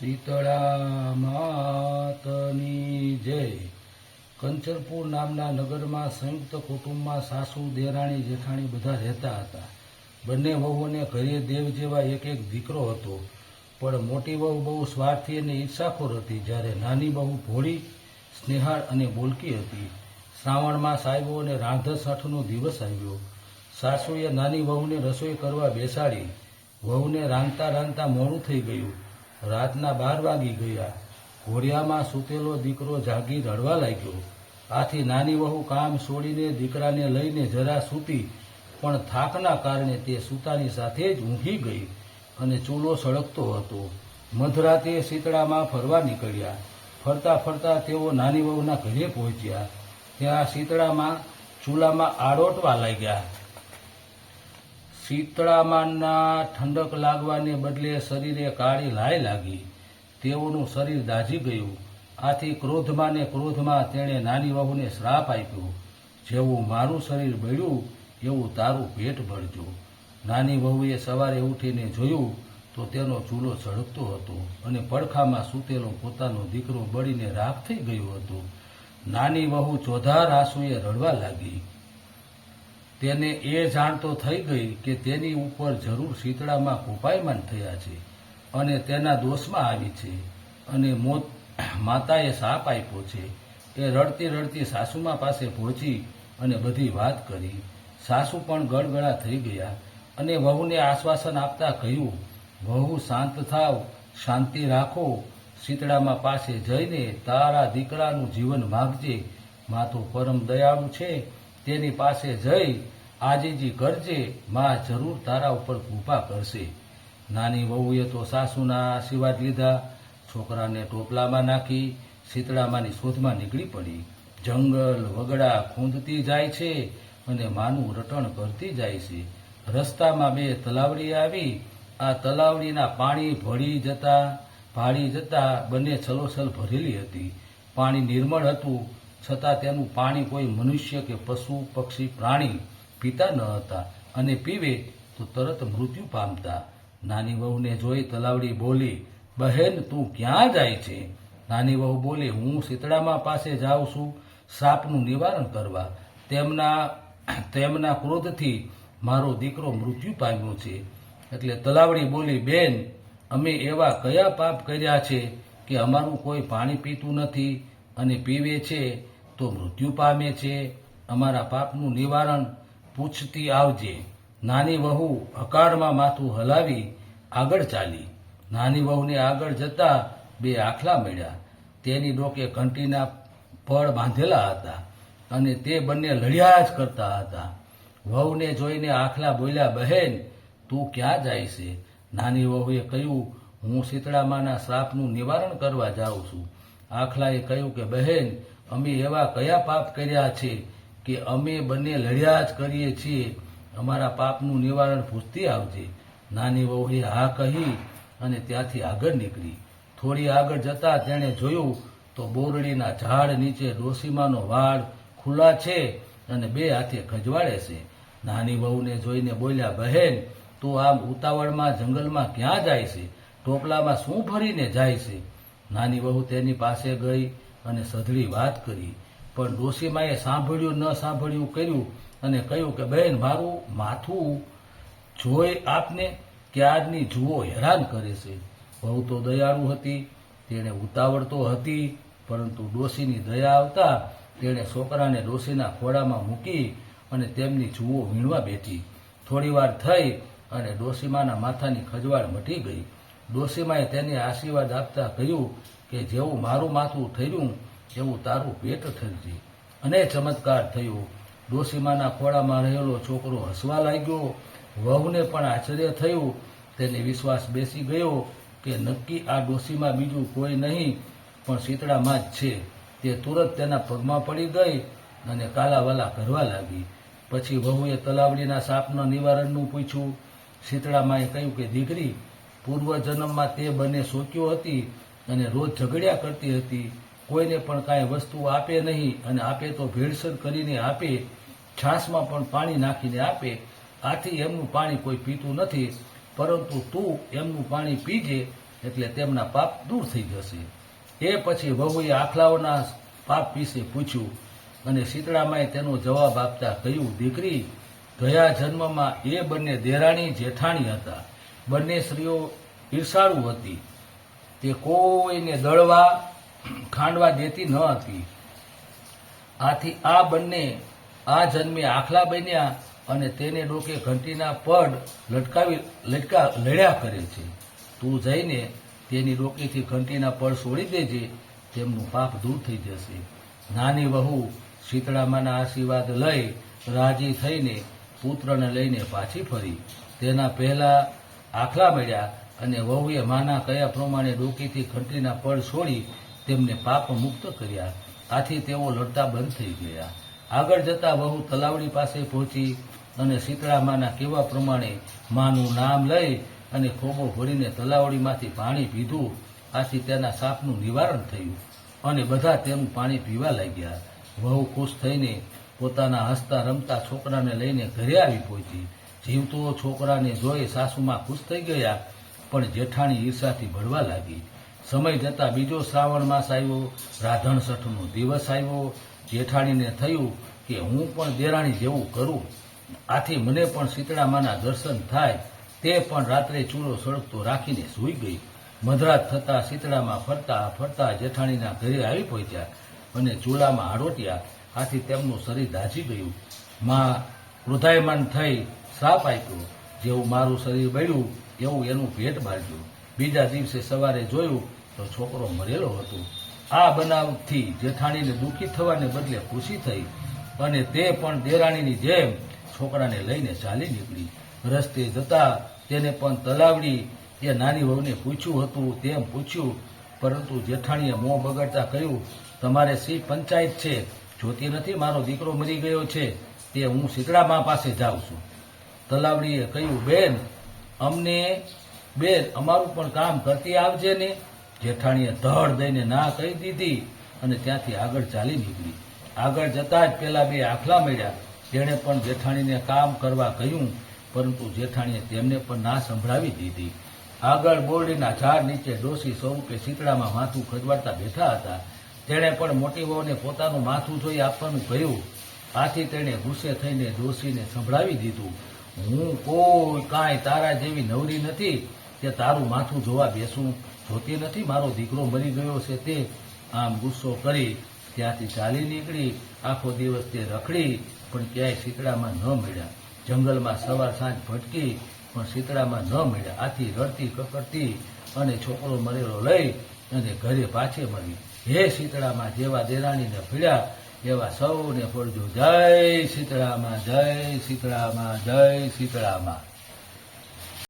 શીતળા માતની જય. કંચરપુર નામના નગરમાં સંયુક્ત કુટુંબમાં સાસુ, દેરાણી, જેઠાણી બધા રહેતા હતા. બંને વહુઓને ઘરે દેવ જેવા એક એક દીકરો હતો. પણ મોટી વહુ બહુ સ્વાર્થી અને ઈર્ષાખોર હતી. જ્યારે નાની બહુ ભોળી, સ્નેહાળ અને બોલકી હતી. શ્રાવણમાં સાહેબો અને રાંધસ આઠનો દિવસ આવ્યો. સાસુએ નાની વહુને રસોઈ કરવા બેસાડી. વહુને રાંધતા રાંધતા મોડું થઈ ગયું. રાતના બાર વાગી ગયા. ઘોડિયામાં સૂતેલો દીકરો જાગી રડવા લાગ્યો. આથી નાની વહુ કામ છોડીને દીકરાને લઈને જરા સૂતી, પણ થાકના કારણે તે સૂતાની સાથે જ ઊંઘી ગઈ અને ચૂલો સળગતો હતો. મધરાતે શીતળામાં ફરવા નીકળ્યા. ફરતા ફરતા તેઓ નાની વહુના ઘરે પહોંચ્યા. ત્યાં શીતળામાં ચૂલામાં આડોટવા લાગ્યા. શીતળામાના ઠંડક લાગવાને બદલે શરીરે કાળી લાય લાગી. તેઓનું શરીર દાઝી ગયું. આથી ક્રોધમાં ને ક્રોધમાં તેણે નાની વહુને શ્રાપ આપ્યો. જેવું મારું શરીર બળ્યું, એવું તારું પેટ ભરજો નાની વહુએ સવારે ઉઠીને જોયું તો તેનો ચૂલો સળગતો હતો અને પડખામાં સૂતેલો પોતાનો દીકરો બળીને રાખ થઈ ગયો હતો. નાની વહુ ચોધાર આંસુએ રડવા લાગી. તેને એ જાણ તો થઈ ગઈ કે તેની ઉપર જરૂર શીતળામાં કોપાયમાન થયા છે અને તેના દોષમાં આવી છે અને મોત માતાએ સાપ આપ્યો છે. એ રડતી રડતી સાસુમા પાસે પહોંચી અને બધી વાત કરી. સાસુ પણ ગળગળા થઈ ગયા અને વહુને આશ્વાસન આપતા કહ્યું, વહુ શાંત થાવ, શાંતિ રાખો. શીતળામાં પાસે જઈને તારા દીકરાનું જીવન માગજે. મા પરમ દયાળુ છે. તેની પાસે જઈ આજીજી કરજે, મા જરૂર તારા ઉપર કૃપા કરશે. નાની વહુએ તો સાસુના આશીર્વાદ લીધા, છોકરાને ટોપલામાં નાખી શીતળામાંની શોધમાં નીકળી પડી. જંગલ વગડા ખૂંદતી જાય છે અને માનું રટણ કરતી જાય છે. રસ્તામાં બે તલાવડી આવી, આ તલાવડીના પાણી ભળી જતા, ભાળી જતા બંને છલોછલ ભરેલી હતી. પાણી નિર્મળ હતું છતાં તેનું પાણી કોઈ મનુષ્ય કે પશુ, પક્ષી, પ્રાણી પીતા ન હતા અને પીવે તો તરત મૃત્યુ પામતા. નાની વહુને જોઈ તલાવડી બોલી, બહેન, તું ક્યાં જાય છે? નાની વહુ બોલી, હું શીતળામાં પાસે જાઉં છું, સાપનું નિવારણ કરવા. તેમના તેમના ક્રોધથી મારો દીકરો મૃત્યુ પામ્યો છે. એટલે તલાવડી બોલી, બેન, અમે એવા કયા પાપ કર્યા છે કે અમારું કોઈ પાણી પીતું નથી? અને પીવે છે તો મૃત્યુ પામે છે. અમારા પાપનું નિવારણ પૂછતી આવજે. નાની વહુ અકાળમાં માથું હલાવી આગળ ચાલી. નાની વહુને આગળ જતા બે આખલા મળ્યા. તેની ડોકે ઘંટીના પળ બાંધેલા હતા અને તે બંને લડ્યા જ કરતા હતા. વહુને જોઈને આખલા બોલ્યા, બહેન, તું ક્યાં જાય છે? નાની વહુએ કહ્યું, હું શીતળામાના શ્રાપનું નિવારણ કરવા જાઉં છું. આખલાએ કહ્યું કે, બહેન, અમે એવા કયા પાપ કર્યા છે કે અમે બંને લડ્યા જ કરીએ છીએ? અમારા પાપનું નિવારણ પૂછતી આવજે. નાની વહુએ હા કહી અને ત્યાંથી આગળ નીકળી. થોડી આગળ જતા તેણે જોયું તો બોરડીના ઝાડ નીચે ડોસીમાનો વાળ ખુલ્લા છે અને બે હાથે ખજવાડે છે. નાની વહુને જોઈને બોલ્યા, બહેન, તું આમ ઉતાવળમાં જંગલમાં ક્યાં જાય છે? ટોપલામાં શું ભરીને જાય છે? નાની વહુ તેની પાસે ગઈ અને સધળી વાત કરી. પણ ડોશીમાએ સાંભળ્યું, ન સાંભળ્યું કર્યું અને કહ્યું કે, બહેન, મારું માથું જોઈ આપને ક્યારની જુઓ હેરાન કરે છે. બહુ તો દયાળુ હતી, તેણે ઉતાવળ તો હતી, પરંતુ ડોશીની દયા આવતા તેણે છોકરાને ડોશીના ખોળામાં મૂકી અને તેમની જુઓ વીણવા બેઠી. થોડીવાર થઈ અને ડોશીમાના માથાની ખજવાળ મટી ગઈ. ડોશીમાએ તેને આશીર્વાદ આપતા કહ્યું કે જેવું મારું માથું ઠર્યું એવું તારું પેટ ઠરજે. અને ચમત્કાર થયો. ડોશીમાના ખોળામાં રહેલો છોકરો હસવા લાગ્યો. વહુને પણ આશ્ચર્ય થયું. તેને વિશ્વાસ બેસી ગયો કે નક્કી આ ડોશીમાં બીજું કોઈ નહીં, પણ શીતળામાં જ છે. તે તુરત તેના પગમાં પડી ગઈ અને કાલાવાલા કરવા લાગી. પછી વહુએ તલાવડીના સાપના નિવારણનું પૂછ્યું. શીતળામાએ કહ્યું કે, દીકરી પૂર્વજન્મમાં તે બંને શોક્યો હતી અને રોજ ઝઘડ્યા કરતી હતી. કોઈને પણ કાંઈ વસ્તુ આપે નહીં અને આપે તો ભેળસેળ કરીને આપે, છાશમાં પણ પાણી નાખીને આપે. આથી એમનું પાણી કોઈ પીતું નથી, પરંતુ તું એમનું પાણી પીજે એટલે તેમના પાપ દૂર થઈ જશે. એ પછી વહુએ આખલાઓના પાપ વિશે પૂછ્યું અને શીતળામાએ તેનો જવાબ આપતા કહ્યું, દીકરી, ગયા જન્મમાં એ બંને દેરાણી જેઠાણી હતા. બંને સ્ત્રીઓ ઈર્ષાળુ હતી. તે કોઈને દળવા, ખાંડવા દેતી ન હતી. આથી આ બંને આ જન્મે આખલા બન્યા અને તેને ડોકે ઘંટીના પડ લટકાવી, લટકા, લડ્યા કરે છે. તું જઈને તેની ડોકેથી ઘંટીના પડ છોડી દેજે, તેમનું પાપ દૂર થઈ જશે. નાની વહુ શીતળામાના આશીર્વાદ લઈ રાજી થઈને પુત્રને લઈને પાછી ફરી. તેના પહેલા આખલા મળ્યા અને વહુએ માના કયા પ્રમાણે ડોકીથી ઘંટીના પળ છોડી તેમને પાપ મુક્ત કર્યા. આથી તેઓ લડતા બંધ થઈ ગયા. આગળ જતા વહુ તલાવડી પાસે પહોંચી અને શીતળામાના કેવા પ્રમાણે માનું નામ લઈ અને ખોબો ભરીને તલાવડીમાંથી પાણી પીધું, આથી તેના સાપનું નિવારણ થયું અને બધા તેનું પાણી પીવા લાગ્યા. વહુ ખુશ થઈને પોતાના હસતા રમતા છોકરાને લઈને ઘરે આવી પહોંચી. જીવતો છોકરાને જોઈ સાસુમાં ખુશ થઈ ગયા, પણ જેઠાણી ઈર્ષાથી ભળવા લાગી. સમય જતાં બીજો શ્રાવણ માસ આવ્યો, રાધણ છઠનો દિવસ આવ્યો. જેઠાણીને થયું કે હું પણ દેરાણી જેવું કરું. આથી મને પણ શીતળામાના દર્શન થાય. તે પણ રાત્રે ચૂલો સળગતો રાખીને સૂઈ ગઈ. મધરાત થતાં શીતળામાં ફરતા ફરતા જેઠાણીના ઘરે આવી પહોંચ્યા અને ચૂલામાં આડોટ્યા આથી તેમનું શરીર દાઝી ગયું. માં ક્રોધાયમાન થઈ શ્રાપ આપ્યો, જેવું મારું શરીર બળ્યું એવું એનું પેટ બાળ્યું બીજા દિવસે સવારે જોયું તો છોકરો મરેલો હતો. આ બનાવથી જેઠાણીને દુઃખી થવાને બદલે ખુશી થઈ અને તે પણ દેરાણીની જેમ છોકરાને લઈને ચાલી નીકળી. રસ્તે જતા તેને પણ તલાવડી એ નાની વહુને પૂછ્યું હતું, તેમ પૂછ્યું, પરંતુ જેઠાણીએ મોં બગડતા કહ્યું, તમારે સી પંચાયત છે, જોતી નથી, મારો દીકરો મરી ગયો છે, તે હું શીતળામા પાસે જાઉં છું. તલાવડીએ કહ્યું, બેન, અમને બેન, અમારું પણ કામ કરતી આવજે ને. જેઠાણીએ ધડ દઈને ના કહી દીધી અને ત્યાંથી આગળ ચાલી નીકળી. આગળ જતા જ પેલા બે આખલા મળ્યા. તેણે પણ જેઠાણીને કામ કરવા કહ્યું, પરંતુ જેઠાણીએ તેમને પણ ના સંભળાવી દીધી. આગળ બોરડીના ઝાડ નીચે ડોસી સ્વરૂપે શીતળામાં માથું ખજવાડતા બેઠા હતા. તેણે પણ મોટી વહુને પોતાનું માથું જોઈ આપવાનું કહ્યું. આથી તેણે ગુસ્સે થઈને ડોસીને સંભળાવી દીધું. હું કોઈ કાંઈ તારા જેવી નવરી નથી કે તારું માથું જોવા બેસું, જોતી નથી? મારો દીકરો મરી ગયો છે તે આમ ગુસ્સો કરી ત્યાંથી ચાલી નીકળી, આખો દિવસ તે રખડી, પણ ક્યાંય શીતળામાં ન મળ્યા. જંગલમાં સવાર સાંજ ભટકી, પણ શીતળામાં ન મળ્યા. આથી રડતી કકડતી અને છોકરો મરેલો લઈ અને ઘરે પાછે મળી. હે શીતળામાં જેવા દેરાણીને ભીડ્યા એવા સૌને ફળજો જય સીતળામાં જય સીતળામાં જય શીતળામાં